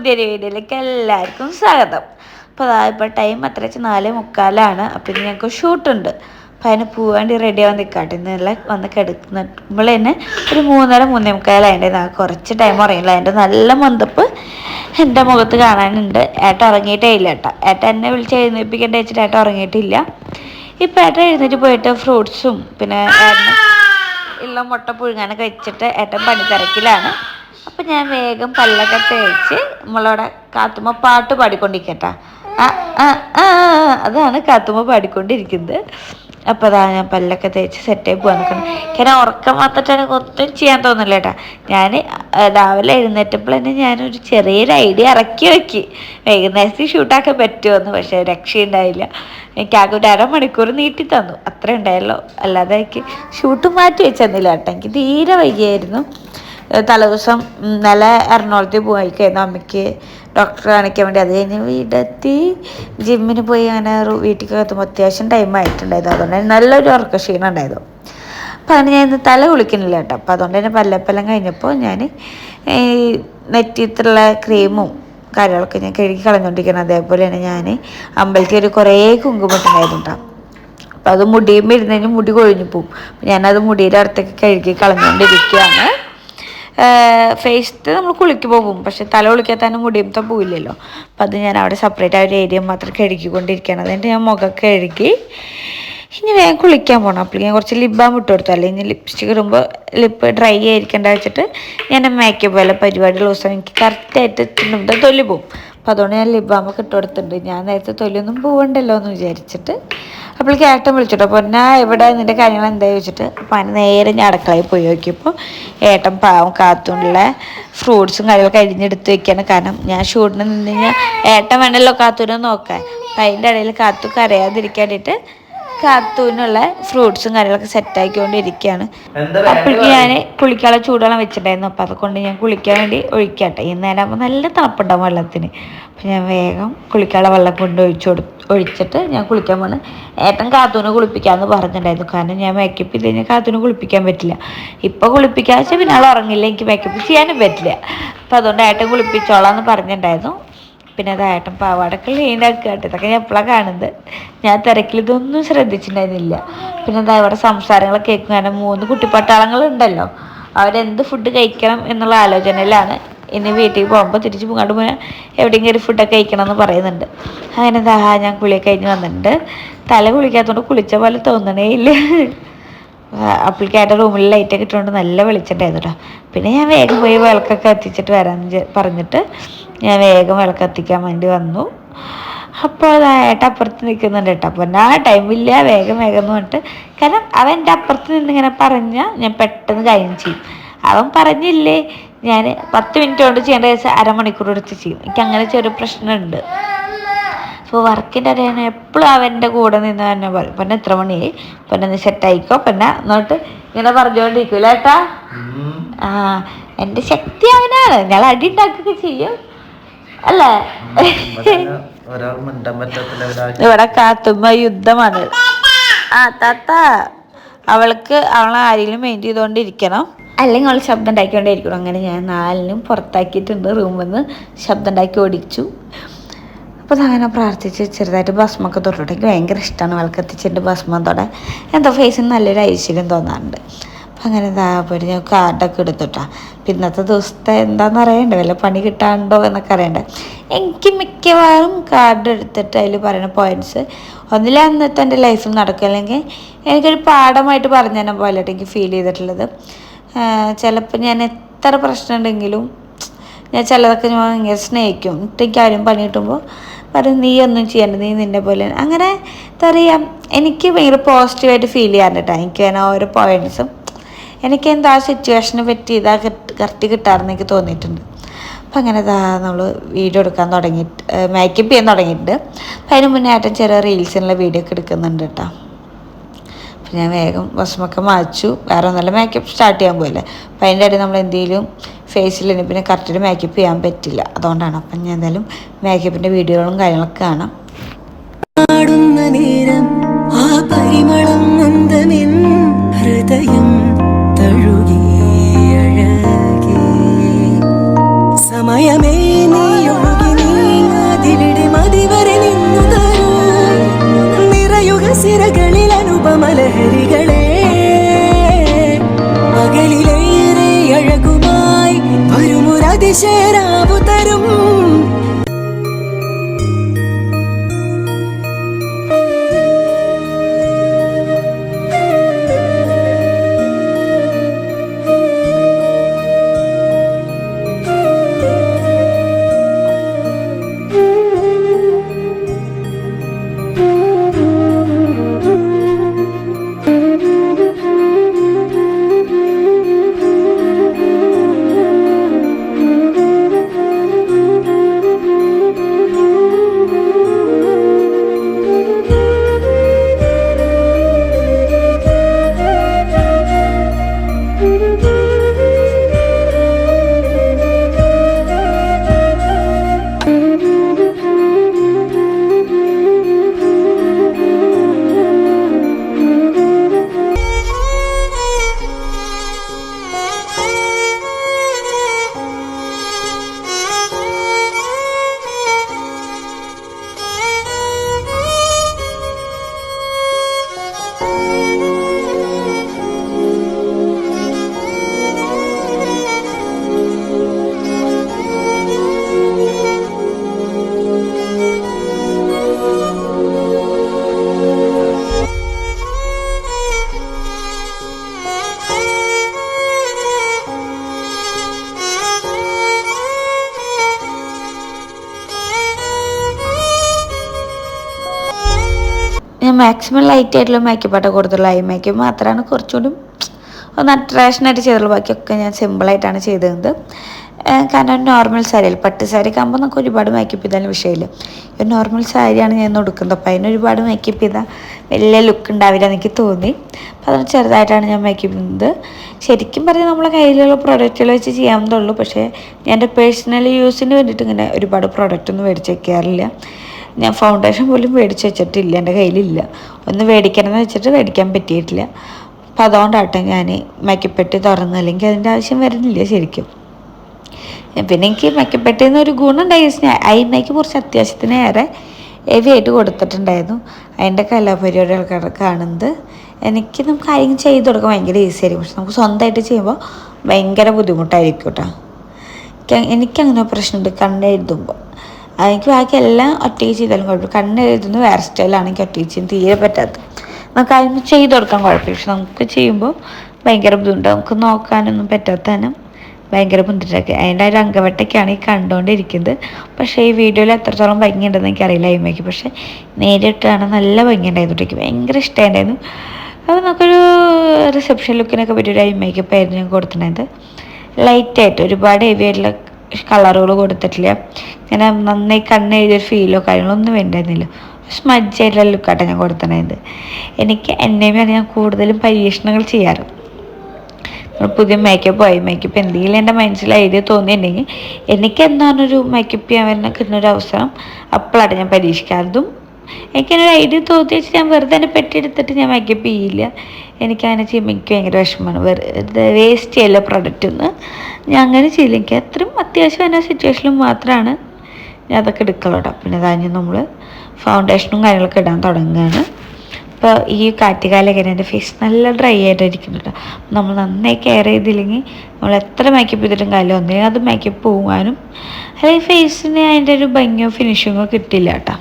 പുതിയൊരു വീഡിയോയിലേക്ക് എല്ലാവർക്കും സ്വാഗതം. അപ്പോൾ അതാ ഇപ്പോൾ ടൈം അത്ര വെച്ച് നാല് മുക്കാലാണ്. അപ്പോൾ ഇനി ഞങ്ങൾക്ക് ഷൂട്ടുണ്ട് അപ്പോൾ അതിന് പോവാണ്ടി റെഡി ആവാൻ നിൽക്കാട്ടെ ഇന്നലെ വന്ന് കിടക്കുമ്പോൾ തന്നെ ഒരു മൂന്നര മൂന്നേ മുക്കാലായിട്ട് ഞാൻ കുറച്ച് ടൈം ഉറങ്ങില്ല അതിന്റെ നല്ല മന്തപ്പ് എന്റെ മുഖത്ത് കാണാനുണ്ട്. ഏട്ട ഉറങ്ങിയിട്ടേ ഇല്ല ഏട്ടാ ഏട്ട എന്നെ വിളിച്ച് എഴുന്നേൽപ്പിക്കേണ്ട വെച്ചിട്ട് ഏട്ട ഉറങ്ങിയിട്ടില്ല. ഇപ്പം ഏട്ടൻ എഴുന്നേറ്റ് പോയിട്ട് ഫ്രൂട്ട്സും പിന്നെ ഏട്ടന് ഉള്ള മുട്ട പുഴുങ്ങാനൊക്കെ വെച്ചിട്ട് ഏട്ടൻ പണി തിരക്കിലാണ് അപ്പം ഞാൻ വേഗം പല്ലൊക്കെ തേച്ച് നമ്മളവിടെ കാത്തുമ്മ പാട്ട് പാടിക്കൊണ്ടിരിക്കട്ടാ. അതാണ് കാത്തുമ്മ പാടിക്കൊണ്ടിരിക്കുന്നത്. അപ്പോൾ അതാ ഞാൻ പല്ലൊക്കെ തേച്ച് സെറ്റായി പോകാൻ നിൽക്കണം കാരണം ഉറക്കം വന്നിട്ട് എനിക്ക് ഒന്നും ചെയ്യാൻ തോന്നില്ല കേട്ടാ. ഞാൻ രാവിലെ എഴുന്നേറ്റപ്പോൾ തന്നെ ഞാനൊരു ചെറിയൊരു ഐഡിയ ഇറക്കി വെക്കി. വൈകുന്നേരത്തിൽ ഷൂട്ടാക്കാൻ പറ്റുമെന്ന് പക്ഷേ രക്ഷയുണ്ടായില്ല. എനിക്ക് ആകെ ഒരു അരമണിക്കൂർ നീട്ടി തന്നു. അത്ര ഉണ്ടായല്ലോ അല്ലാതെ എനിക്ക് ഷൂട്ട് മാറ്റി വെച്ചെന്നില്ല കേട്ടോ. എനിക്ക് തീരെ വൈകിയായിരുന്നു. തലേദിവസം ഇന്നലെ എറണാകുളത്ത് പോയിക്കായിരുന്നു അമ്മയ്ക്ക് ഡോക്ടറെ കാണിക്കാൻ വേണ്ടി. അത് കഴിഞ്ഞ് വീടെത്തി. ജിമ്മിന് പോയി അങ്ങനെ വീട്ടിൽ എത്തുമ്പോൾ അത്യാവശ്യം ടൈം ആയിട്ടുണ്ടായിരുന്നു. അതുകൊണ്ട് തന്നെ നല്ലൊരു ഉറക്ക ക്ഷീണം ഉണ്ടായിരുന്നു. അപ്പം അങ്ങനെ ഞാൻ ഇന്ന് തല കുളിക്കുന്നില്ല കേട്ടോ. അപ്പം അതുകൊണ്ട് തന്നെ പല്ലപ്പെല്ലാം കഴിഞ്ഞപ്പോൾ ഞാൻ ഈ നെറ്റിത്തുള്ള ക്രീമും കാര്യങ്ങളൊക്കെ ഞാൻ കഴുകി കളഞ്ഞുകൊണ്ടിരിക്കണം അതേപോലെ തന്നെ ഞാൻ അമ്പലത്തിൽ ഒരു കുറേ കുങ്കുമിട്ടുണ്ടായിരുന്നു അപ്പം അത് മുടിയും ഇരുന്നതിന് മുടി കൊഴിഞ്ഞു പോകും ഞാനത് മുടിയുടെ അടുത്തൊക്കെ കഴുകി കളഞ്ഞുകൊണ്ടിരിക്കുകയാണ് ഫേസ് നമ്മൾ കുളിക്ക് പോകും. പക്ഷെ തല കുളിക്കാൻ തന്നെ പോയില്ലല്ലോ അപ്പം അത് ഞാൻ അവിടെ സെപ്പറേറ്റ് ആ ഒരു ഏരിയ മാത്രം കഴുകിക്കൊണ്ടിരിക്കുകയാണ്. അതുകൊണ്ട് ഞാൻ മുഖം കഴുകി ഇനി വേഗം കുളിക്കാൻ പോകണം അപ്പോൾ ഞാൻ കുറച്ച് ലിപ് ബാം ഇട്ട് കൊടുത്തു. അല്ലെങ്കിൽ ലിപ്സ്റ്റിക് ഇടുമ്പോൾ ലിപ്പ് ഡ്രൈ ആയിരിക്കേണ്ട വെച്ചിട്ട് ഞാൻ മേക്കപ്പ് വല്ല പരിപാടിയുള്ള ദിവസം എനിക്ക് കറക്റ്റായിട്ട് തിന്നുമ്പോൾ തൊലി പോകും അപ്പോൾ അതുകൊണ്ട് ഞാൻ ലിപ് ബാമൊക്കെ ഇട്ട് കൊടുത്തിട്ടുണ്ട്. ഞാൻ നേരത്തെ തൊലിയൊന്നും പോകണ്ടല്ലോ എന്ന് വിചാരിച്ചിട്ട് അപ്പോൾ ഏട്ടൻ വിളിച്ചിട്ടോ അപ്പോൾ എന്നാ എവിടെ നിന്റെ കാര്യങ്ങൾ എന്താ ചോദിച്ചിട്ട് അപ്പോൾ അതിന് നേരെ ഞാൻ അടുക്കളയിൽ പോയി നോക്കിയപ്പോൾ ഏട്ടൻ പാവം കാത്തുള്ള ഫ്രൂട്ട്സും കാര്യങ്ങളൊക്കെ അരിഞ്ഞെടുത്ത് വെക്കാണ്. കാരണം ഞാൻ ഷൂട്ടിന് നിന്ന് കഴിഞ്ഞാൽ ഏട്ടൻ വേണമല്ലോ കാത്തൂനെ നോക്കാൻ. അപ്പം അതിന്റെ ഇടയിൽ കാത്തു കരയാതിരിക്കാൻ കാത്തൂനുള്ള ഫ്രൂട്ട്സും കാര്യങ്ങളൊക്കെ സെറ്റാക്കിക്കൊണ്ടിരിക്കുകയാണ് അപ്പോഴേക്ക് ഞാൻ കുളിക്കാനുള്ള ചൂടുവെള്ളം വെച്ചിട്ടുണ്ടായിരുന്നു. അപ്പോൾ അതുകൊണ്ട് ഞാൻ കുളിക്കാൻ വേണ്ടി ഒഴിക്കട്ടെ. ഈ നേരം ആകുമ്പോൾ നല്ല തണുപ്പുണ്ടാവും വെള്ളത്തിന്. അപ്പം ഞാൻ വേഗം കുളിക്കാനുള്ള വെള്ളം കൊണ്ട് ഒഴിച്ചു കൊടു ഒഴിച്ചിട്ട് ഞാൻ കുളിക്കാൻ പോണ് ഏട്ടൻ കാത്തൂനെ കുളിപ്പിക്കാമെന്ന് പറഞ്ഞിട്ടുണ്ടായിരുന്നു. കാരണം ഞാൻ മേക്കപ്പ് ചെയ്ത് കഴിഞ്ഞാൽ കാത്തൂനെ കുളിപ്പിക്കാൻ പറ്റില്ല. ഇപ്പോൾ കുളിപ്പിക്കാന്ന് വെച്ചാൽ പിന്നെ ആൾ ഉറങ്ങില്ല. എനിക്ക് മേക്കപ്പ് ചെയ്യാനും പറ്റില്ല. അപ്പം അതുകൊണ്ട് ഏട്ടൻ കുളിപ്പിച്ചോളാം എന്ന് പറഞ്ഞിട്ടുണ്ടായിരുന്നു. പിന്നെ അതായിട്ടും പാവാടൊക്കെ കേട്ടോ ആക്കുക ഇതൊക്കെ ഞാൻ എപ്പോഴാണ് കാണുന്നത്? ഞാൻ തിരക്കിൽ ഇതൊന്നും ശ്രദ്ധിച്ചിട്ടുണ്ടായിരുന്നില്ല. പിന്നെ എന്താ ഇവിടെ സംസാരങ്ങളൊക്കെ കേൾക്കും. കാരണം മൂന്ന് കുട്ടിപ്പട്ടാളങ്ങളുണ്ടല്ലോ. അവരെന്ത് ഫുഡ് കഴിക്കണം എന്നുള്ള ആലോചനയിലാണ് ഇനി വീട്ടിൽ പോകുമ്പോൾ തിരിച്ച് പോകാണ്ട് പോയാൽ എവിടെയും കയറി ഫുഡൊക്കെ കഴിക്കണം എന്ന് പറയുന്നുണ്ട്. അങ്ങനെ എന്താ ഞാൻ കുളിയൊക്കെ കഴിഞ്ഞ് വന്നിട്ടുണ്ട്. തല കുളിക്കാത്തതുകൊണ്ട് കുളിച്ച പോലെ തോന്നണേ ഇല്ല. അപ്പളിക്കായിട്ട് റൂമിൽ ലൈറ്റൊക്കെ ഇട്ടുകൊണ്ട് നല്ല വെളിച്ചിട്ടുണ്ടായിരുന്നു കേട്ടോ പിന്നെ ഞാൻ വേഗം പോയി വിളക്കൊക്കെ എത്തിച്ചിട്ട് വരാമെന്ന് പറഞ്ഞിട്ട് ഞാൻ വേഗം വിളക്ക് കത്തിക്കാൻ വേണ്ടി വന്നു. അപ്പോൾ അത് ഏട്ട അപ്പുറത്ത് നിൽക്കുന്നുണ്ട് കേട്ടോ. അപ്പോൾ ആ ടൈമില്ല വേഗം വേഗം എന്ന് പറഞ്ഞിട്ട്. കാരണം അവൻ എന്റെ അപ്പുറത്ത് നിന്നിങ്ങനെ പറഞ്ഞാൽ ഞാൻ പെട്ടെന്ന് കാര്യം ചെയ്യും. അവൻ പറഞ്ഞില്ലേ ഞാൻ പത്ത് മിനിറ്റ് കൊണ്ട് ചെയ്യേണ്ട ദിവസം അരമണിക്കൂർ എടുത്ത് ചെയ്യും. എനിക്ക് അങ്ങനെ ചെറിയ പ്രശ്നമുണ്ട്. അപ്പോൾ വർക്കിന്റെ ഇടയിൽ എപ്പോഴും അവന്റെ കൂടെ നിന്ന് തന്നെ പറയും. പിന്നെ എത്ര മണിയായി. പിന്നെ ഒന്ന് സെറ്റായിക്കോ പിന്നെ എന്നിട്ട് ഇങ്ങനെ പറഞ്ഞുകൊണ്ടിരിക്കൂല ഏട്ടാ? ആ എന്റെ ശക്തി അവനാണ്. ഞങ്ങൾ അടി ഉണ്ടാക്കുകയൊക്കെ ചെയ്യും. അല്ലേ ഇവിടെ കാത്തുമ്മ യുദ്ധമാണ് ആ താത്ത അവൾക്ക് അവൾ ആരെങ്കിലും മെയിൻ ചെയ്തുകൊണ്ടിരിക്കണം അല്ലെങ്കിൽ അവൾ ശബ്ദം ഉണ്ടാക്കിക്കൊണ്ടേയിരിക്കണം അങ്ങനെ ഞാൻ നാലിനും പുറത്താക്കിയിട്ടുണ്ട് റൂമിൽ നിന്ന് ശബ്ദം ഉണ്ടാക്കി ഓടിച്ചു അപ്പോൾ അങ്ങനെ പ്രാർത്ഥിച്ച് ചെറുതായിട്ട് ഭസ്മൊക്കെ തൊട്ടിട്ടെങ്കിൽ ഭയങ്കര ഇഷ്ടമാണ് അവൾക്ക് എത്തിച്ചിട്ട് ഭസ്മം തൊടാൻ എന്തോ ഫേസിന് നല്ലൊരു ഐശ്വര്യം തോന്നാറുണ്ട് അങ്ങനെ എന്താ പോയിട്ട് ഞാൻ കാർഡൊക്കെ എടുത്തിട്ടാ. പിന്നത്തെ ദിവസത്തെ എന്താണെന്ന് അറിയണ്ടേ? വല്ല പണി കിട്ടാണ്ടോ എന്നൊക്കെ അറിയണ്ടേ? എനിക്ക് മിക്കവാറും കാർഡ് എടുത്തിട്ട് അതിൽ പറയുന്ന പോയിന്റ്സ് ഒന്നില്ല അന്നത്തെ എന്റെ ലൈഫിൽ നടക്കും. അല്ലെങ്കിൽ എനിക്കൊരു പാഠമായിട്ട് പറഞ്ഞു തന്നെ പോലെ എനിക്ക് ഫീൽ ചെയ്തിട്ടുള്ളത്. ചിലപ്പോൾ ഞാൻ എത്ര പ്രശ്നമുണ്ടെങ്കിലും ഞാൻ ചിലതൊക്കെ ഞാൻ ഭയങ്കര സ്നേഹിക്കും. എനിക്ക് ആരും പണി കിട്ടുമ്പോൾ പറയും നീ ഒന്നും ചെയ്യണ്ട നീ നിന്നെ പോലെ. അങ്ങനെ എന്താ പറയുക എനിക്ക് ഭയങ്കര പോസിറ്റീവായിട്ട് ഫീൽ ചെയ്യാറുണ്ട് കേട്ടോ എനിക്ക് തന്നെ ഓരോ പോയിന്റ്സും എനിക്ക് എന്താ സിറ്റുവേഷനെ പറ്റി ഇതാ കറക്റ്റ് കിട്ടാറെന്ന് എനിക്ക് തോന്നിയിട്ടുണ്ട്. അപ്പം അങ്ങനെ ഇതാ നമ്മൾ വീഡിയോ എടുക്കാൻ തുടങ്ങിയിട്ട് മേക്കപ്പ് ചെയ്യാൻ തുടങ്ങിയിട്ടുണ്ട്. അപ്പം അതിന് മുന്നേ ആയിട്ടും ചെറിയ റീൽസിനുള്ള വീഡിയോ ഒക്കെ എടുക്കുന്നുണ്ട് കേട്ടോ. അപ്പം ഞാൻ വേഗം ഭസ്മൊക്കെ മാച്ചു വേറെ ഒന്നല്ല മേക്കപ്പ് സ്റ്റാർട്ട് ചെയ്യാൻ പോയില്ലേ. അപ്പം അതിന്റെ ഇടയിൽ നമ്മൾ എന്തെങ്കിലും ഫേസിൽ പിന്നെ കറക്റ്റ് മേക്കപ്പ് ചെയ്യാൻ പറ്റില്ല. അതുകൊണ്ടാണ് അപ്പം ഞാൻ എന്തായാലും മേക്കപ്പിന്റെ വീഡിയോകളും കാര്യങ്ങളൊക്കെ കാണാം. നേരം ആ പരിമളം ഹൃദയം മാക്സിമം ലൈറ്റ് ആയിട്ടുള്ള മേക്കപ്പ് ആയിട്ട് കൊടുത്തുള്ളൂ ഐ മേക്കപ്പ് മാത്രമാണ് കുറച്ചുകൂടി ഒന്ന് അട്രാക്ഷനായിട്ട് ചെയ്തുള്ളൂ. ബാക്കിയൊക്കെ ഞാൻ സിമ്പിളായിട്ടാണ് ചെയ്തത്. കാരണം നോർമൽ സാരിയിൽ പട്ട് സാരി ആകുമ്പോൾ നമുക്ക് ഒരുപാട് മേക്കപ്പ് ചെയ്താലും വിഷയമില്ല. ഒരു നോർമൽ സാരിയാണ് ഞാൻ കൊടുക്കുന്നത് അപ്പോൾ അതിന് ഒരുപാട് മേക്കപ്പ് ചെയ്താൽ വലിയ ലുക്ക് ഉണ്ടാവില്ല എനിക്ക് തോന്നി. അപ്പോൾ അതിന് ചെറുതായിട്ടാണ് ഞാൻ മേക്കപ്പ് ചെയ്യുന്നത് ശരിക്കും പറഞ്ഞാൽ നമ്മളെ കയ്യിലുള്ള പ്രോഡക്റ്റുകൾ വെച്ച് ചെയ്യാവുന്നതുള്ളൂ പക്ഷേ ഞാൻ എന്റെ പേഴ്സണൽ യൂസിന് വേണ്ടിയിട്ട് ഇങ്ങനെ ഒരുപാട് പ്രോഡക്റ്റ് ഒന്നും മേടിച്ച് വയ്ക്കാറില്ല ഞാൻ ഫൗണ്ടേഷൻ പോലും മേടിച്ച് വെച്ചിട്ടില്ല എന്റെ കയ്യിലില്ല. ഒന്ന് മേടിക്കണമെന്ന് വെച്ചിട്ട് മേടിക്കാൻ പറ്റിയിട്ടില്ല. അപ്പം അതുകൊണ്ടാട്ടെ ഞാൻ മേക്കപ്പ് പെട്ടി തുറന്ന് അല്ലെങ്കിൽ അതിന്റെ ആവശ്യം വരുന്നില്ല ശരിക്കും. പിന്നെ എനിക്ക് മേക്കപ്പ് പെട്ടിയിൽ നിന്ന് ഒരു ഐ മേക്കപ്പ് കുറച്ച് അത്യാവശ്യത്തിന് ഏറെ ഹെവി ആയിട്ട് കൊടുത്തിട്ടുണ്ടായിരുന്നു. അതിന്റെ കലാപരിപാടികൾ കാണുന്നത്. എനിക്ക് നമുക്ക് ആരെങ്കിലും ചെയ്ത് കൊടുക്കാൻ ഭയങ്കര ഈസി ആയിരിക്കും. പക്ഷെ നമുക്ക് സ്വന്തമായിട്ട് ചെയ്യുമ്പോൾ ഭയങ്കര ബുദ്ധിമുട്ടായിരിക്കും കേട്ടോ എനിക്ക് എനിക്കങ്ങനെ പ്രശ്നമുണ്ട് കണ്ണെഴുതുമ്പോൾ എനിക്ക് ബാക്കി എല്ലാം ഒറ്റയ്ക്ക് ചെയ്താലും കുഴപ്പമില്ല. കണ്ണ് എഴുതുന്ന വേറെ സ്റ്റൈലാണ് എനിക്ക് ഒറ്റയ്ക്ക് ചെയ്യാൻ തീരെ പറ്റാത്ത നമുക്ക് അതിന് ചെയ്ത് കൊടുക്കാൻ കുഴപ്പമില്ല. പക്ഷെ നമുക്ക് ചെയ്യുമ്പോൾ ഭയങ്കര ബുദ്ധിമുട്ടാണ്. നമുക്ക് നോക്കാനൊന്നും പറ്റാത്തതിനും ഭയങ്കര ബുദ്ധിമുട്ടൊക്കെ. അതിന്റെ ഒരു അംഗവട്ടൊക്കെയാണ് ഈ കണ്ടുകൊണ്ടിരിക്കുന്നത്. പക്ഷേ ഈ വീഡിയോയിൽ എത്രത്തോളം ഭംഗിയുണ്ടെന്ന് എനിക്കറിയില്ല അയിമയ്ക്ക്. പക്ഷേ നേരിട്ടാണ് നല്ല ഭംഗിയുണ്ടായിരുന്നു എനിക്ക് ഭയങ്കര ഇഷ്ടമായിരുന്നു അപ്പോൾ നമുക്കൊരു റിസപ്ഷൻ ലുക്കിനൊക്കെ പറ്റിയൊരു ഒരു അയിമയ്ക്കപ്പ് ആയിരുന്നു കൊടുത്തിട്ടുണ്ടായത് ലൈറ്റായിട്ട് ഒരുപാട് ഹെവി ആയിട്ടുള്ള കളറുകൾ കൊടുത്തിട്ടില്ല. ഇങ്ങനെ നന്നായി കണ്ണ് എഴുതിയൊരു ഫീലോ കാര്യങ്ങളോ ഒന്നും വേണ്ടായിരുന്നില്ല സ്മജ് ആയിട്ടുള്ള ലുക്കാട്ടെ ഞാൻ കൊടുത്തിട്ടുണ്ടായത് എനിക്ക് എന്നെയാണ് ഞാൻ കൂടുതലും പരീക്ഷണങ്ങൾ ചെയ്യാറ്. പുതിയ മേക്കപ്പ് ആയി. മേക്കപ്പ് എന്തെങ്കിലും എന്റെ മനസ്സിൽ ഐഡിയ തോന്നിയിട്ടുണ്ടെങ്കിൽ എനിക്ക് എന്താണൊരു മേക്കപ്പ് ചെയ്യാൻ വരുന്ന കിട്ടുന്നൊരു അവസരം അപ്പോഴാണ് ഞാൻ പരീക്ഷിക്കാറും. എനിക്കതിനൊരു ഐഡിയ തോന്നി വെച്ച് ഞാൻ വെറുതെ തന്നെ പെട്ടിയെടുത്തിട്ട് ഞാൻ മേക്കപ്പ് ചെയ്യില്ല എനിക്കങ്ങനെ ചെയ്യുമ്പോൾ എനിക്ക് ഭയങ്കര വിഷമമാണ്. വെറുതെ വേസ്റ്റ് ചെയ്യല്ല പ്രൊഡക്റ്റ് ഒന്ന് ഞാൻ അങ്ങനെ ചെയ്യില്ല. എനിക്ക് അത്രയും അത്യാവശ്യം എന്ന സിറ്റുവേഷനിൽ മാത്രമാണ് ഞാൻ അതൊക്കെ എടുക്കലോട്ടോ പിന്നെ കഴിഞ്ഞ് നമ്മൾ ഫൗണ്ടേഷനും കാര്യങ്ങളൊക്കെ ഇടാൻ തുടങ്ങുകയാണ്. ഇപ്പോൾ ഈ കാറ്റുകാലൊക്കെ എന്റെ ഫേസ് നല്ല ഡ്രൈ ആയിട്ടിരിക്കുന്നുണ്ട് നമ്മൾ നന്നായി കെയർ ചെയ്തില്ലെങ്കിൽ നമ്മൾ എത്ര മേക്കപ്പ് ചെയ്തിട്ടും കാലം ഒന്നേ അത് മേക്കപ്പ് പോകാനും അല്ലെങ്കിൽ ഫേസിന് അതിന്റെ ഒരു ഭംഗിയോ ഫിനിഷിങ്ങോ കിട്ടില്ല കേട്ടോ.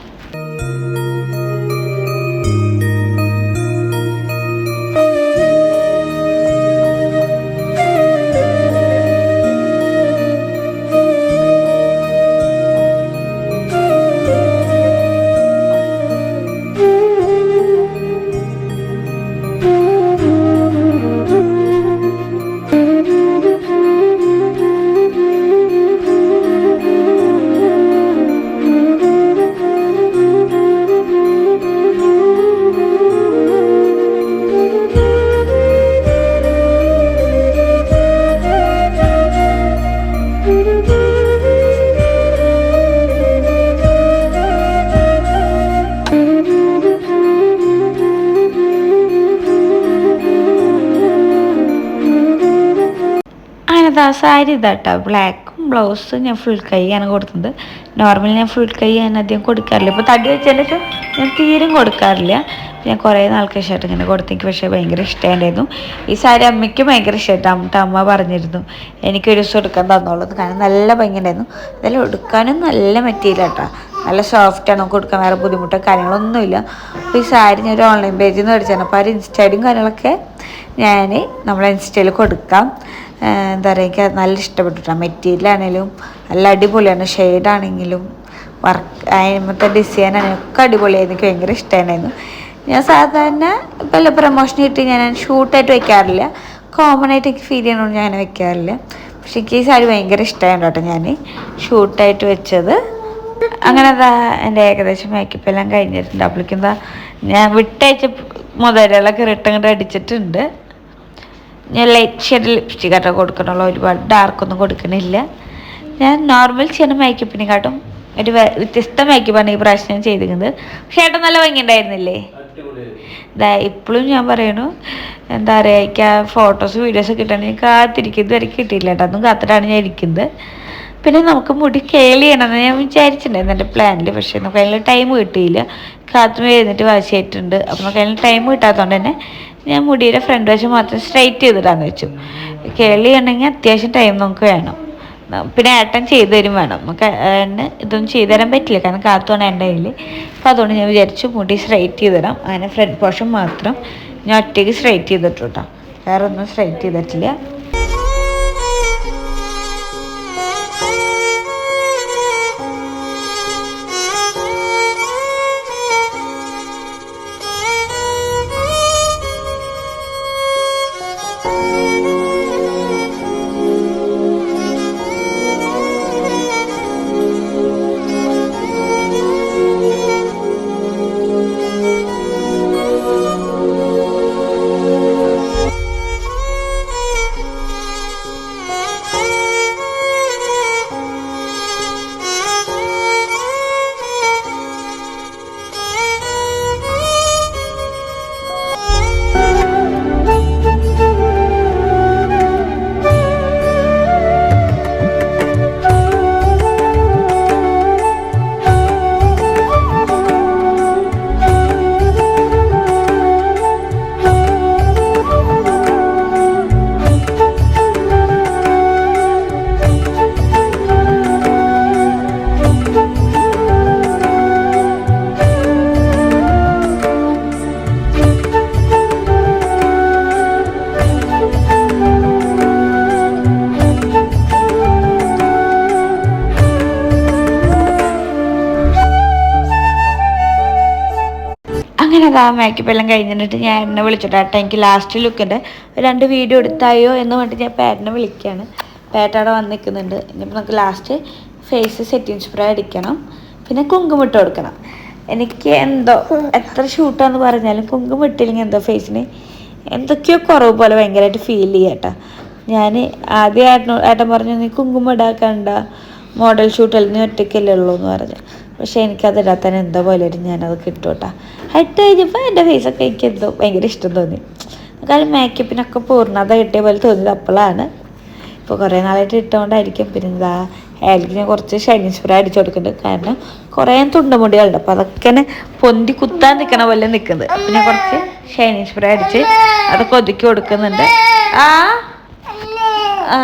ആ സാരി ഇതാട്ടോ. ബ്ലാക്കും ബ്ലൗസ് ഞാൻ ഫുൾ കൈയാണ് കൊടുത്തത്. നോർമലി ഞാൻ ഫുൾ കൈ ഞാൻ അധികം കൊടുക്കാറില്ല. ഇപ്പോൾ തടി വെച്ചതിന്റെ ഞാൻ തീരും കൊടുക്കാറില്ല. ഞാൻ കുറേ നാൾക്ക് ശേഷമായിട്ട് ഇങ്ങനെ കൊടുത്തെനിക്ക് പക്ഷേ ഭയങ്കര ഇഷ്ടമായിരുന്നു ഈ സാരി അമ്മയ്ക്ക് ഭയങ്കര ഇഷ്ടമായിട്ട് അമ്മ അമ്മ പറഞ്ഞിരുന്നു. എനിക്കൊരു ദിവസം എടുക്കാൻ തന്നോളൂ. കാരണം നല്ല ഭംഗിയുണ്ടായിരുന്നു. ഇതെല്ലാം എടുക്കാനും നല്ല മെറ്റീരിയൽ കേട്ടോ നല്ല സോഫ്റ്റാണ് നമുക്ക് കൊടുക്കാൻ വേറെ ബുദ്ധിമുട്ടോ കാര്യങ്ങളൊന്നുമില്ല അപ്പോൾ ഈ സാരി ഞാൻ ഒരു ഓൺലൈൻ പേജിൽ നിന്ന് മേടിച്ചാണ് അപ്പോൾ ആ ഒരു ഇൻസ്റ്റൈഡും കാര്യങ്ങളൊക്കെ ഞാൻ നമ്മളെ ഇൻസ്റ്റയിൽ കൊടുക്കാം. എന്താ പറയുക എനിക്ക് നല്ല ഇഷ്ടപ്പെട്ടിട്ടാണ് മെറ്റീരിയൽ ആണെങ്കിലും നല്ല അടിപൊളിയാണ്. ഷെയ്ഡാണെങ്കിലും വർക്ക് അതിമത്തെ ഡിസൈൻ ആണെങ്കിലും ഒക്കെ അടിപൊളിയായിരുന്നു. എനിക്ക് ഭയങ്കര ഇഷ്ടമായിരുന്നു ഞാൻ സാധാരണ വല്ല പ്രൊമോഷൻ കിട്ടി ഞാൻ ഷൂട്ടായിട്ട് വെക്കാറില്ല. കോമൺ ആയിട്ട് എനിക്ക് ഫീൽ ചെയ്യണമെന്ന് ഞാൻ വെക്കാറില്ല. പക്ഷേ എനിക്ക് ഈ സാരി ഭയങ്കര ഇഷ്ടമായിരുന്നു കേട്ടോ ഞാൻ ഷൂട്ടായിട്ട് വെച്ചത്. അങ്ങനെ അതാ എന്റെ ഏകദേശം മേക്കപ്പ് എല്ലാം കഴിഞ്ഞിട്ടുണ്ട്. അപ്പോഴേക്കും എന്താ ഞാൻ വിട്ടയച്ച മുതലുകളൊക്കെ റിട്ടങ്ങോട്ട് അടിച്ചിട്ടുണ്ട്. ഞാൻ ലൈറ്റ് ഷെയ്ഡ് ലിപ്സ്റ്റിക് ആട്ടോ കൊടുക്കണുള്ളൂ ഒരുപാട് ഡാർക്കൊന്നും കൊടുക്കണില്ല. ഞാൻ നോർമൽ ചെയ്യുന്ന മേക്കപ്പിനെക്കാട്ടും ഒരു വേ- വ്യത്യസ്ത മേക്കപ്പാണ് ഈ പ്രാവശ്യം ഞാൻ ചെയ്തിരിക്കുന്നത്. പക്ഷേ ഏട്ടൻ നല്ല ഭംഗിയുണ്ടായിരുന്നില്ലേ ഇതാ ഇപ്പോഴും ഞാൻ പറയണു എന്താ പറയുക ആ ഫോട്ടോസ് വീഡിയോസ് കിട്ടണമെങ്കിൽ കാത്തിരിക്കുന്നത് വരെ കിട്ടിയില്ല കേട്ടോ അതും കാത്തിട്ടാണ് ഞാൻ ഇരിക്കുന്നത്. പിന്നെ നമുക്ക് മുടി കേളി ചെയ്യണമെന്ന് ഞാൻ വിചാരിച്ചിട്ടുണ്ടായിരുന്നു എന്റെ പ്ലാനിൽ പക്ഷേ നമുക്ക് അതിന് ടൈം കിട്ടിയില്ല. കാത്തുമ്പോൾ എഴുന്നിട്ട് വാശിയായിട്ടുണ്ട്. അപ്പോൾ നമുക്ക് അതിന് ടൈം കിട്ടാത്തതുകൊണ്ട് തന്നെ ഞാൻ മുടിയുടെ ഫ്രണ്ട് വശം മാത്രം സ്ട്രൈറ്റ് ചെയ്തിടാന്ന് വെച്ചു. കേളി ഉണ്ടെങ്കിൽ അത്യാവശ്യം ടൈം നമുക്ക് വേണം. പിന്നെ ഏട്ടൻ ചെയ്തു തരും വേണം. നമുക്ക് ഏട്ടന് ഇതൊന്നും ചെയ്തു തരാൻ പറ്റില്ല. കാരണം കാത്തുവാണ് എന്റെ കയ്യിൽ അപ്പോൾ അതുകൊണ്ട് ഞാൻ വിചാരിച്ചു മുടി സ്ട്രൈറ്റ് ചെയ്ത് തരാം. അങ്ങനെ ഫ്രണ്ട് പോർഷൻ മാത്രം ഞാൻ ഒറ്റയ്ക്ക് സ്ട്രൈറ്റ് ചെയ്തിട്ടു കേട്ടോ വേറെ ഒന്നും സ്ട്രൈറ്റ് ചെയ്തിട്ടില്ല. അങ്ങനെ അതാ മേക്കപ്പ് എല്ലാം കഴിഞ്ഞിട്ട് ഞാൻ എന്നെ വിളിച്ചിട്ട് ഏട്ടാ എനിക്ക് ലാസ്റ്റ് ലുക്കിന്റെ രണ്ട് വീഡിയോ എടുത്തായോ എന്ന് പറഞ്ഞിട്ട് ഞാൻ പേരനെ വിളിക്കുകയാണ് പേട്ട അവിടെ വന്ന് നിൽക്കുന്നുണ്ട്. ഇനിയിപ്പോൾ നമുക്ക് ലാസ്റ്റ് ഫേസ് സെറ്റിംഗ് സ്പ്രേ അടിക്കണം. പിന്നെ കുങ്കുമിട്ട് കൊടുക്കണം. എനിക്ക് എന്തോ എത്ര ഷൂട്ടാന്ന് പറഞ്ഞാലും കുങ്കുമിട്ടില്ലെങ്കിൽ എന്തോ ഫേസിന് എന്തൊക്കെയോ കുറവ് പോലെ ഭയങ്കരമായിട്ട് ഫീൽ ചെയ്യട്ടാ ഞാൻ ആദ്യം ഏട്ടനോ ഏട്ടൻ പറഞ്ഞു നീ കുങ്കുമം ഇടാക്കണ്ട മോഡൽ ഷൂട്ടല്ല നീ ഒറ്റയ്ക്കല്ലേ ഉള്ളൂ എന്ന് പറഞ്ഞു. പക്ഷേ എനിക്കത് ഇടാത്തന്നെ എന്തോ പോലെ ഒരു ഞാനത് കിട്ടൂട്ടാ. ഇട്ട് കഴിഞ്ഞപ്പോൾ എന്റെ ഫേസൊക്കെ എനിക്ക് എന്തോ ഭയങ്കര ഇഷ്ടം തോന്നി. കാരണം മേക്കപ്പിനൊക്കെ പൂർണത കിട്ടിയ പോലെ തോന്നിയത് അപ്പോഴാണ് ഇപ്പോൾ കുറേ നാളായിട്ട് ഇട്ടുകൊണ്ടായിരിക്കും പിന്നെ എന്താ ഞാൻ കുറച്ച് ഷൈനിങ് സ്പ്രേ അടിച്ചു കൊടുക്കുന്നുണ്ട്. കാരണം കുറേ തുണ്ടുമുടികളുണ്ട്. അപ്പോൾ അതൊക്കെ പൊന്തി കുത്താൻ നിൽക്കണ പോലെ നിൽക്കുന്നത്. ഞാൻ കുറച്ച് ഷൈനിങ് സ്പ്രേ അടിച്ച് അതൊക്കെ ഒതുക്കി കൊടുക്കുന്നുണ്ട്. ആ? ആ.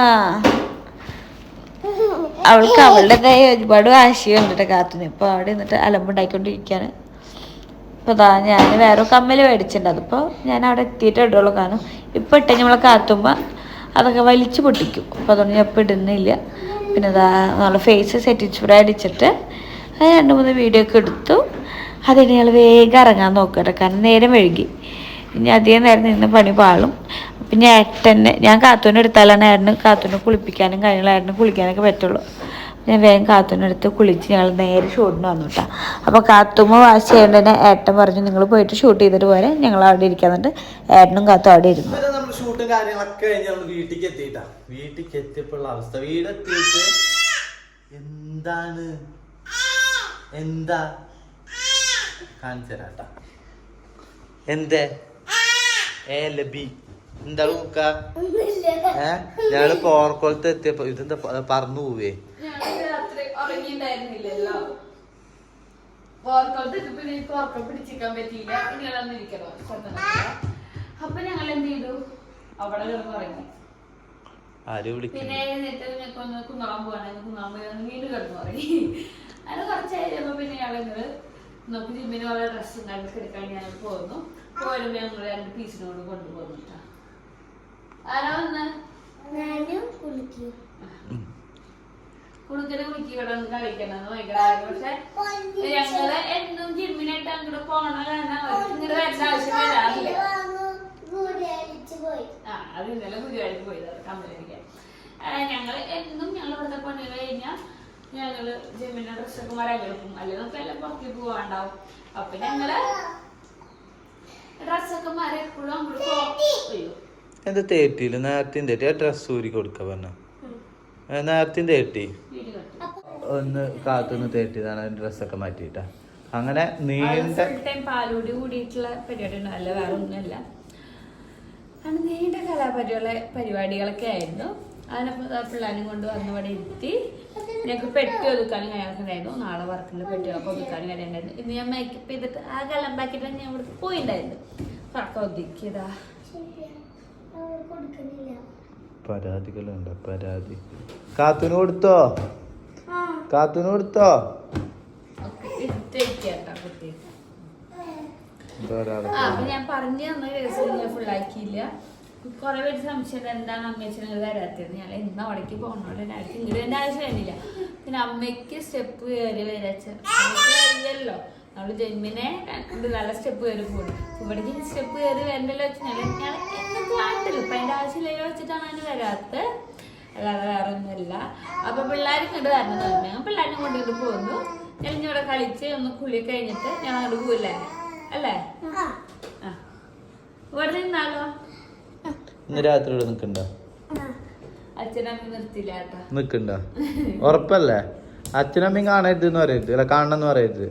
അവൾക്ക് അവളുടേതായ ഒരുപാട് വാശിയുണ്ട് കേട്ടോ കാത്തുനിന്ന്. ഇപ്പോൾ അവിടെ നിന്നിട്ട് അലമ്പുണ്ടായിക്കൊണ്ടിരിക്കാണ്. ഇപ്പോൾ താ ഞാൻ വേറെ കമ്മൽ മേടിച്ചിട്ടുണ്ട്. അതിപ്പോൾ ഞാൻ അവിടെ എത്തിയിട്ട് ഇടുള്ളൂ. കാരണം ഇപ്പോൾ ഇട്ടെങ്കിൽ നമ്മളെ കാത്തുമ്പോൾ അതൊക്കെ വലിച്ചു പൊട്ടിക്കും. അപ്പോൾ അതുകൊണ്ട് ഞാൻ ഇപ്പോൾ ഇടുന്നില്ല. പിന്നെ ഇതാ നമ്മളെ ഫേസ് സെറ്റ് സ്പ്രേ അടിച്ചിട്ട് രണ്ട് മൂന്ന് വീഡിയോ ഒക്കെ എടുത്തു. അതിന് ഞങ്ങൾ വേഗം ഇറങ്ങാൻ നോക്കട്ടെ. കാരണം നേരം വഴുകി ഇനി അധികം നേരം നിന്ന് പണി പാളും. പിന്നെ ഏട്ടനെ ഞാൻ കാത്തൂനെ എടുത്താലാണ് ഏട്ടന് കാത്തൂനെ കുളിപ്പിക്കാനും കാര്യങ്ങളും ഏട്ടന് കുളിക്കാനൊക്കെ പറ്റുള്ളൂ. ഞാൻ വേഗം കാത്തൂനെടുത്ത് കുളിച്ച് ഞങ്ങൾ നേരെ ഷൂട്ടിന് വന്നു കേട്ടോ അപ്പോൾ കാത്തുമ്മ വാശി ചെയ്യേണ്ടതിനെ ഏട്ടൻ പറഞ്ഞു നിങ്ങൾ പോയിട്ട് ഷൂട്ട് ചെയ്തിട്ട് പോരെ ഞങ്ങൾ അവിടെ ഇരിക്കാന്നുണ്ട് ഏട്ടനും കാത്തും അവിടെ ഇരുന്നു. ഷൂട്ടും കാര്യങ്ങളൊക്കെ വീട്ടിലേക്ക് എത്തിയിട്ടാ. വീട്ടിലേക്ക് എത്തിയപ്പോഴുള്ള അവസ്ഥ. വീടെത്തിയിട്ട് എന്താണ്? എന്താ? കാണിച്ചു തരാട്ടാ. എന്തേ? ഏ ലബി എന്താ നോക്ക ഏ? ഞങ്ങൾ പോർക്കോളത്ത് എത്തിയപ്പോ ഇതെന്താ പറന്നു പോവേ? അപ്പൊ ഞങ്ങൾ എന്ത് ചെയ്തു? അവിടെ കിടന്ന് ഉറങ്ങി. ആര് വിളിക്കുന്നു? പിന്നെ ഞങ്ങൾക്ക് ഒന്ന് കുന്നോളം പോകണം കുന്നോളം പോയി വീണ്ടും കിടന്നു പറയും അങ്ങനെ കുറച്ച് പിന്നെ ഞങ്ങൾ നമുക്ക് ജിമ്മിന് ഓരോ ഡ്രസ്സ് എടുക്കാൻ ഞാൻ പോന്നു. പോരുമ്പോ ഞങ്ങൾ രണ്ട് പീസിനോട് കൊണ്ടുപോകുന്നു ട്ടോ. ആരാ വന്ന് ഞാനും കുളിക്കും. കുടുക്കൽ കുളിക്ക് ഇവിടെ ഒന്ന് കളിക്കണം ആഗ്രഹം. പക്ഷെ ഞങ്ങൾ എന്നും ജിമ്മിനായിട്ട് അങ്ങോട്ട് പോണ കാരണം ഇങ്ങോട്ട് വരേണ്ട ആവശ്യം വരാറില്ല. പോയി. ആ അത് ഇന്നലെ ഗുരുവായൂർ പോയത് കമ്പനിക്ക് ഞങ്ങൾ എന്നും ഞങ്ങൾ ഇവിടുത്തെ പണികൾ കഴിഞ്ഞാൽ ഞങ്ങൾ ജിമ്മിന്റെ ഡ്രസ്സൊക്കെ മരം കിടക്കും അല്ലെങ്കിൽ നമുക്ക് എല്ലാം പുറത്തേക്ക് പോകാണ്ടാവും അപ്പൊ ഞങ്ങൾ ഡ്രസ്സൊക്കെ മരം എപ്പോഴും അങ്ങോട്ട് പോകും എന്താ തേട്ടിയില്ല നേരത്തെ തേട്ടി. ആ ഡ്രസ് ഊരി കൊടുക്ക പറഞ്ഞ. നേരത്തെ കെട്ടും ഒന്ന് കാത്തുനിന്ന് തേട്ടിയതാണ്. ഡ്രസ്സൊക്കെ മാറ്റിയിട്ടാ. അങ്ങനെ നീണ്ട പാലോടി കൂടിയിട്ടുള്ള പരിപാടി ആണ് നീണ്ട കലാപരിപാടി പരിപാടികളൊക്കെ ആയിരുന്നു. അതിനപ്പോ പിള്ളേരും കൊണ്ട് വന്ന ഇവിടെ എത്തി ഞങ്ങൾക്ക് പെട്ടി ഒതുക്കാനും കാര്യങ്ങളുണ്ടായിരുന്നു നാളെ വർക്കിന്റെ പെട്ടികളൊക്കെ ഒതുക്കാനും കാര്യമുണ്ടായിരുന്നു ഇന്ന് ഞാൻ മേക്കപ്പ് ചെയ്തിട്ട് ആ കലമ്പാക്കിയിട്ട് ഞാൻ ഇവിടുത്തെ പോയിണ്ടായിരുന്നു. ഒക്കെ ഒതുക്കിയതാ. പരാതികളുണ്ട് പരാതി. കാത്തുന് കൊടുത്തോ? കാത്തുന് കൊടുത്തോ? ഞാൻ പറഞ്ഞു തന്ന കേസ് ഞാൻ ഫുള്ളാക്കിയില്ല കുറെ പേര് സംശയം എന്താണ് അമ്മച്ചനെ വരാത്തത്? ഞാൻ ഇന്ന് അവിടേക്ക് പോകണോണ്ട് എനിക്ക് ഇങ്ങോട്ട് ആവശ്യം വരുന്നില്ല പിന്നെ അമ്മയ്ക്ക് സ്റ്റെപ്പ് കയറി വരച്ച അറിയല്ലോ നമ്മൾ ജന്മിനെ ഇത് നല്ല സ്റ്റെപ്പ് കയറി പോകും ഇവിടേക്ക് സ്റ്റെപ്പ് കയറി വരണ്ടല്ലോ വെച്ചാൽ ഞാൻ എന്നും കാണില്ല ഇപ്പൊ അതിന്റെ ആവശ്യമില്ലല്ലോ വെച്ചിട്ടാണ് അതിന് വരാത്ത അല്ലാതെ വേറെ ഒന്നുമില്ല അപ്പൊ പിള്ളേരും ഇങ്ങോട്ട് തരണം തന്നെ ഞാൻ പിള്ളേരെ കൊണ്ടിട്ട് പോന്നു. ഞാൻ ഇവിടെ കളിച്ച് ഒന്ന് കുളി കഴിഞ്ഞിട്ട് ഞാൻ അങ്ങോട്ട് പോവില്ലേ? അല്ലേ? ആ. ഇവിടെ നിന്നാലോ? ഇന്ന് രാത്രി ഇവിടെ നിൽക്കണ്ട അച്ഛനമ്മ നിർത്തില്ല കേട്ടോ. നിക്കണ്ട. ഉറപ്പല്ലേ? അച്ഛനമ്മയും കാണരുത് എന്ന് പറയരുത്. അല്ല കാണണം എന്ന് പറയരുത്.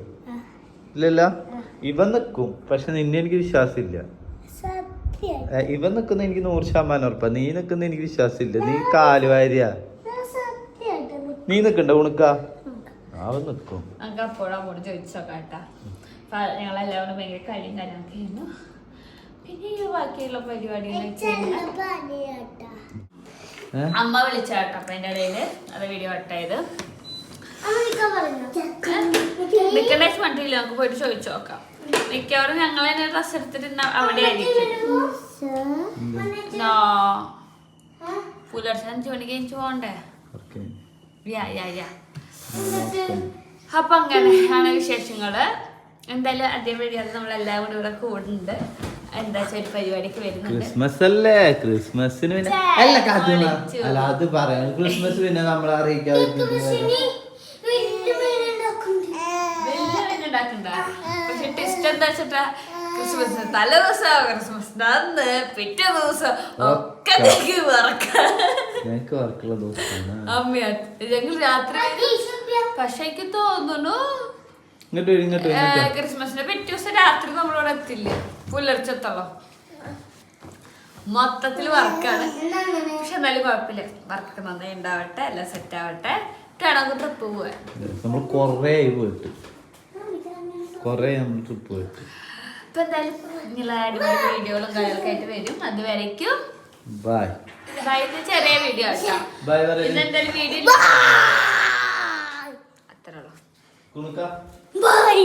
ഇല്ലല്ലോ. ഇവൻ നിക്കും. പക്ഷെ നിന്നെ എനിക്ക് വിശ്വാസമില്ല. ഇവൻ നിക്കുന്ന എനിക്ക് നൂറ് ശതമാനം ഉറപ്പാ. നീ നിക്കുന്ന എനിക്ക് വിശ്വാസമില്ല. നീ കാലുവാരിയാ സത്യമായിട്ട് നീ നിക്കണ്ട ഉണക്ക. അവൻ നിൽക്കും നമുക്ക് അപ്പോഴും ഞങ്ങളെല്ലാവരും ഭയങ്കര പിന്നെ ഈ ബാക്കിയുള്ള പരിപാടികളൊക്കെ കഴിഞ്ഞാൽ അമ്മ വിളിച്ചാട്ടോ അപ്പൊ അതിന്റെ ഇടയിൽ. അത് വീഡിയോ കട്ടായത് നിക്കണ്ട മണ്ടില്ല നമുക്ക് പോയിട്ട് ചോദിച്ചു നോക്കാം. മിക്കവാറും ഞങ്ങൾ തന്നെ ഡ്രസ് എടുത്തിട്ട് അവിടെ ആയിരിക്കും പുലർച്ചെ അഞ്ചു മണിക്ക് എനിക്ക് പോകണ്ടേ? ഓക്കേ. Yeah yeah yeah. അപ്പൊ അങ്ങനെയാണ് വിശേഷങ്ങൾ. എന്തായാലും അത് നമ്മളെല്ലാം കൂടെ ഇവിടെ കൂടുന്നുണ്ട്. എന്താ വെച്ചാൽ ഒരു പരിപാടിക്ക് വരുന്നുണ്ട്. ക്രിസ്മസ് അല്ലേ? ക്രിസ്മസിന് പിന്നെ അല്ല കാത്തുന അല്ല അത് പറയാം. ക്രിസ്മസ് പിന്നെ നമ്മളെ അറിയിക്കാതിരിക്കുന്നത് വലിയ വലിയ ഉണ്ടാക്കണ്ട പക്ഷെ ടെസ്റ്റ് എന്താ വെച്ചിട്ടാ ക്രിസ്മസ് തലേ ദിവസം ക്രിസ്മസ് അന്ന് പിറ്റേ ദിവസം ഒക്കെ എനിക്ക് വറക്കാം ഞങ്ങൾക്ക് വർക്കുള്ള ദിവസമാണ്. അമ്മയാ ഞങ്ങൾ രാത്രി പക്ഷെ എനിക്ക് തോന്നുന്നു ഇങ്ങോട്ട് വരും ഇങ്ങോട്ട് വരും, ഇങ്ങോട്ട് വരും. ക്രിസ്മസിന്റെ പിറ്റേ ദിവസം രാത്രി നമ്മളിവിടെ എത്തില്ല? പുലർച്ചെത്തോളം മൊത്തത്തിൽ വർക്കാണ് പക്ഷെ എന്നാലും കുഴപ്പമില്ല. വർക്ക് നന്നായി ഉണ്ടാവട്ടെ എല്ലാം സെറ്റ് ആവട്ടെ. നമുക്ക് ട്രിപ്പ് പോവാൻ നമ്മൾ കൊറേ ആയി പോയിട്ട്. കൊറേ നമ്മൾ ട്രിപ്പ് പോയിട്ട് ഇപ്പൊ എന്തായാലും നിങ്ങളെ അടിപൊളി വീഡിയോകളും കാര്യങ്ങളൊക്കെ ആയിട്ട് വരും. അതുവരയ്ക്കും ബൈ ഇത് ചെറിയ വീഡിയോ ആട്ടോ. ബൈ വീഡിയോ അത്രേ ഉള്ളൂ ബൈ.